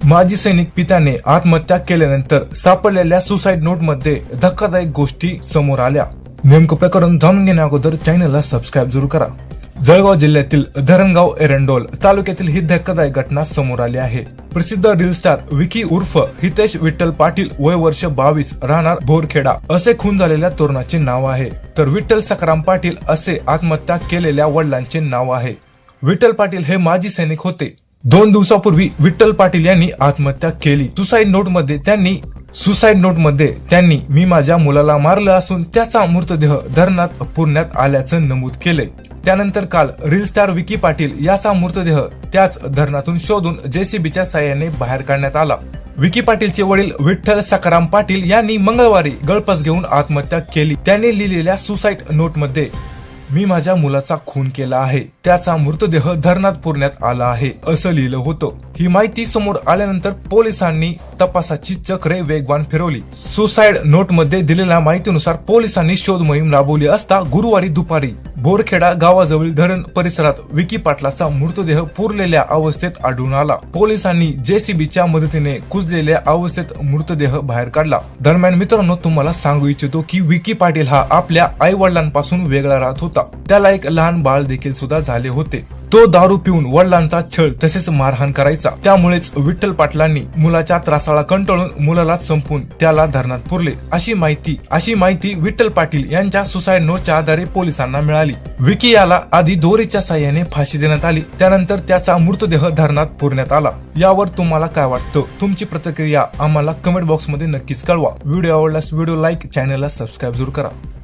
माजी सैनिक पित्याने आत्महत्या केल्यानंतर सापडलेल्या सुसाईड नोटमध्ये धक्कादायक गोष्टी समोर आल्या. नेमकं प्रकरण जाणून घेण्या अगोदर चॅनलला सबस्क्राईब जरूर करा. जळगाव जिल्ह्यातील धरणगाव एरंडोल तालुक्यातील ही धक्कादायक घटना समोर आली आहे. प्रसिद्ध रील स्टार विकी उर्फ हितेश विठ्ठल पाटील वय वर्ष बावीस राहणार भोरखेडा असे खून झालेल्या तरुणाचे नाव आहे. तर विठ्ठल सकाराम पाटील असे आत्महत्या केलेल्या वडिलांचे नाव आहे. विठ्ठल पाटील हे माजी सैनिक होते. दोन दिवसापूर्वी विठ्ठल पाटील यांनी आत्महत्या केली. सुसाईड नोटमध्ये त्यांनी सुसाईड नोटमध्ये त्यांनी मी माझ्या मुलाला मारलं असून त्याचा मृतदेह धरणात पुरण्यात आल्याचं नमूद केले त्यानंतर काल रील स्टार विकी पाटील याचा मृतदेह त्याच धरणातून शोधून जेसीबीच्या साह्याने बाहेर काढण्यात आला. विकी पाटीलचे वडील विठ्ठल सकाराम पाटील यांनी मंगळवारी गळपस घेऊन आत्महत्या केली. त्यांनी लिहिलेल्या सुसाईड नोटमध्ये मी माझ्या मुलाचा खून केला आहे. त्याचा मृतदेह धरणात पुरण्यात आला आहे असं लिहिलं होतं. ही माहिती समोर आल्यानंतर पोलिसांनी तपासाची चक्रे वेगवान फिरवली. सुसाईड नोटमध्ये दिलेल्या माहितीनुसार पोलिसांनी शोध मोहीम राबवली असता गुरुवारी दुपारी बोरखेडा गावाजवळील धरण परिसरात विकी पाटलाचा मृतदेह पुरलेल्या अवस्थेत आढळून आला. पोलिसांनी जेसीबीच्या मदतीने कुजलेल्या अवस्थेत मृतदेह बाहेर काढला. दरम्यान मित्रांनो तुम्हाला सांगू इच्छितो की विकी पाटील हा आपल्या आई वडिलांपासून वेगळा राहत होता. त्याला एक लहान बाळ देखील सुद्धा झाले होते. तो दारू पिऊन वडिलांचा छळ तसेच मारहाण करायचा. त्यामुळेच विठ्ठल पाटलांनी मुलाच्या त्रासाला कंटाळून मुलाला संपून त्याला धरणात पुरले. अशी माहिती अशी माहिती विठ्ठल पाटील यांच्या सुसाईड नोटच्या आधारे पोलिसांना मिळाली. विकी याला आधी दोरीच्या साह्याने फाशी देण्यात आली. त्यानंतर त्याचा मृतदेह धरणात पुरण्यात आला. यावर तुम्हाला काय वाटतं? तुमची प्रतिक्रिया आम्हाला कमेंट बॉक्समध्ये नक्कीच कळवा. व्हिडिओ आवडल्यास व्हिडिओ लाईक चॅनलला सबस्क्राईब जरूर करा.